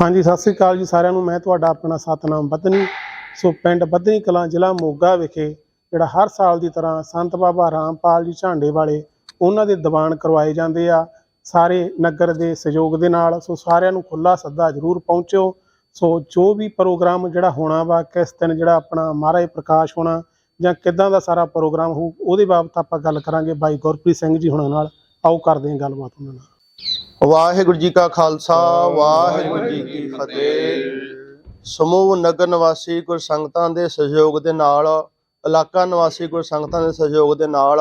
ਹਾਂਜੀ, ਸਤਿ ਸ੍ਰੀ ਅਕਾਲ ਜੀ ਸਾਰਿਆਂ ਨੂੰ। ਮੈਂ ਤੁਹਾਡਾ ਆਪਣਾ ਸਤਨਾਮ ਬੱਧਨੀ। ਸੋ ਪਿੰਡ ਬੱਧਨੀ ਕਲਾਂ ਜ਼ਿਲ੍ਹਾ ਮੋਗਾ ਵਿਖੇ ਜਿਹੜਾ ਹਰ ਸਾਲ ਦੀ ਤਰ੍ਹਾਂ ਸੰਤ ਬਾਬਾ ਰਾਮਪਾਲ ਜੀ ਝਾਂਡੇ ਵਾਲੇ ਉਹਨਾਂ ਦੇ ਦੀਵਾਨ ਕਰਵਾਏ ਜਾਂਦੇ ਆ। ਸਾਰੇ ਨਗਰ ਦੇ ਸਹਿਯੋਗ ਦੇ ਨਾਲ ਸੋ ਸਾਰਿਆਂ ਨੂੰ ਖੁੱਲਾ ਸੱਦਾ ਜ਼ਰੂਰ ਪਹੁੰਚਿਓ। ਸੋ ਜੋ ਵੀ ਪ੍ਰੋਗਰਾਮ ਜਿਹੜਾ ਹੋਣਾ ਵਾ, ਕਿਸ ਦਿਨ ਜਿਹੜਾ ਆਪਣਾ ਮਹਾਰਾਜ ਪ੍ਰਕਾਸ਼ ਹੋਣਾ ਜਾਂ ਕਿੱਦਾਂ ਦਾ ਸਾਰਾ ਪ੍ਰੋਗਰਾਮ ਹੋਊ, ਉਹਦੇ ਬਾਬਤ ਆਪਾਂ ਗੱਲ ਕਰਾਂਗੇ। ਬਾਈ ਗੁਰਪ੍ਰੀਤ ਸਿੰਘ ਜੀ ਹੁਣਾਂ ਨਾਲ। ਆਓ ਕਰਦੇ ਹਾਂ ਗੱਲਬਾਤ ਉਹਨਾਂ ਨਾਲ। ਵਾਹਿਗੁਰੂ ਜੀ ਕਾ ਖਾਲਸਾ ਵਾਹਿਗੁਰੂ ਜੀ ਕੀ ਫਤਿਹ। ਸਮੂਹ ਨਗਰ ਨਿਵਾਸੀ ਗੁਰ ਸੰਗਤਾਂ ਦੇ ਸਹਿਯੋਗ ਦੇ ਨਾਲ ਇਲਾਕਾ ਨਿਵਾਸੀ ਗੁਰ ਸੰਗਤਾਂ ਦੇ ਸਹਿਯੋਗ ਦੇ ਨਾਲ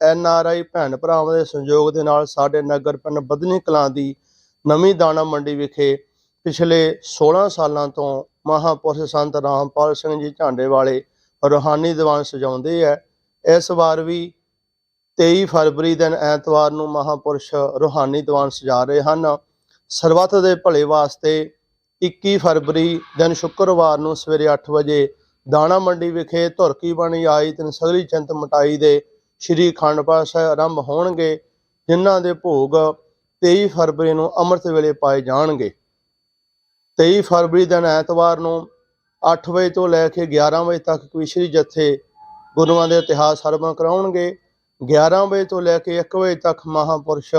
ਐਨ ਆਰ ਆਈ ਭੈਣ ਭਰਾਵਾਂ ਦੇ ਸਹਿਯੋਗ ਦੇ ਨਾਲ ਸਾਡੇ ਨਗਰ ਪਿੰਡ ਬਦਨੀ ਕਲਾਂ ਦੀ ਨਵੀਂ ਦਾਣਾ ਮੰਡੀ ਵਿਖੇ ਪਿਛਲੇ 16 ਸਾਲਾਂ ਤੋਂ ਮਹਾਪੁਰਸ਼ ਸੰਤ ਰਾਮਪਾਲ ਸਿੰਘ ਜੀ ਝਾਂਡੇ ਵਾਲੇ ਰੂਹਾਨੀ ਦੀਵਾਨ ਸਜਾਉਂਦੇ ਹੈ ਇਸ ਵਾਰ ਵੀ 23 ਫਰਵਰੀ ਦਿਨ ਐਤਵਾਰ ਨੂੰ ਮਹਾਪੁਰਸ਼ ਰੂਹਾਨੀ ਦੀਵਾਨ ਸਜਾ ਰਹੇ ਹਨ। ਸਰਬੱਤ ਦੇ ਭਲੇ ਵਾਸਤੇ 21 ਫਰਵਰੀ ਦਿਨ ਸ਼ੁੱਕਰਵਾਰ ਨੂੰ ਸਵੇਰੇ 8 ਵਜੇ ਦਾਣਾ ਮੰਡੀ ਵਿਖੇ ਧੁਰਕੀ ਬਾਣੀ ਆਈ ਤਿਨ ਸਗਲੀ ਚਿੰਤ ਮਟਾਈ ਦੇ ਸ਼੍ਰੀ ਖੰਡ ਪਾਠ ਸਾਹਿਬ ਆਰੰਭ ਹੋਣਗੇ, ਜਿਨ੍ਹਾਂ ਦੇ ਭੋਗ 23 ਫਰਵਰੀ ਨੂੰ ਅੰਮ੍ਰਿਤ ਵੇਲੇ ਪਾਏ ਜਾਣਗੇ। 23 ਫਰਵਰੀ ਦਿਨ ਐਤਵਾਰ ਨੂੰ 8 ਵਜੇ ਤੋਂ ਲੈ ਕੇ 11 ਵਜੇ ਤੱਕ ਕਵਿਸ਼ਰੀ ਜਥੇ ਗੁਰੂਆਂ ਦੇ ਇਤਿਹਾਸ ਸਰਵਣ ਕਰਾਉਣਗੇ। 11 ਵਜੇ ਤੋਂ ਲੈ ਕੇ 1 ਵਜੇ ਤੱਕ ਮਹਾਪੁਰਸ਼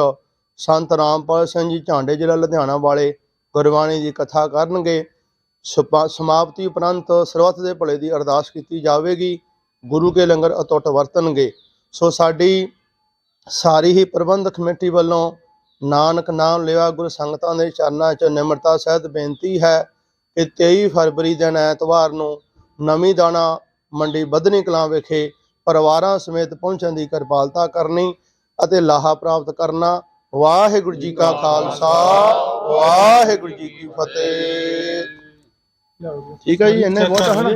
ਸੰਤ ਰਾਮਪਾਲ ਸਿੰਘ ਜੀ ਝਾਂਡੇ ਜ਼ਿਲ੍ਹਾ ਲੁਧਿਆਣਾ ਵਾਲੇ ਗੁਰਬਾਣੀ ਦੀ ਕਥਾ ਕਰਨਗੇ। ਸੁਪਾ- ਸਮਾਪਤੀ ਉਪਰੰਤ ਸਰਬੱਤ ਦੇ ਭਲੇ ਦੀ ਅਰਦਾਸ ਕੀਤੀ ਜਾਵੇਗੀ। ਗੁਰੂ ਕੇ ਲੰਗਰ ਅਟੁੱਟ ਵਰਤਣਗੇ। ਸੋ ਸਾਡੀ ਸਾਰੀ ਹੀ ਪ੍ਰਬੰਧਕ ਕਮੇਟੀ ਵੱਲੋਂ ਨਾਨਕ ਨਾਮ ਲਿਆ ਗੁਰ ਸੰਗਤਾਂ ਦੇ ਚਰਨਾਂ 'ਚ ਨਿਮਰਤਾ ਸਹਿਤ ਬੇਨਤੀ ਹੈ ਕਿ 23 ਫਰਵਰੀ ਦਿਨ ਐਤਵਾਰ ਨੂੰ ਨਵੀਂ ਦਾਣਾ ਮੰਡੀ ਬਦਨੀ ਕਲਾਂ ਵਿਖੇ ਪਰਿਵਾਰਾਂ ਸਮੇਤ ਪਹੁੰਚਣ ਦੀ ਕਿਰਪਾਲਤਾ ਕਰਨੀ ਅਤੇ ਲਾਹਾ ਪ੍ਰਾਪਤ ਕਰਨਾ। ਵਾਹਿਗੁਰੂ ਜੀ ਕਾ ਖਾਲਸਾ, ਵਾਹਿਗੁਰੂ ਜੀ ਕੀ ਫਤਿਹ। ਠੀਕ ਹੈ ਜੀ, ਇੰਨੇ ਬਹੁਤ ਹਨ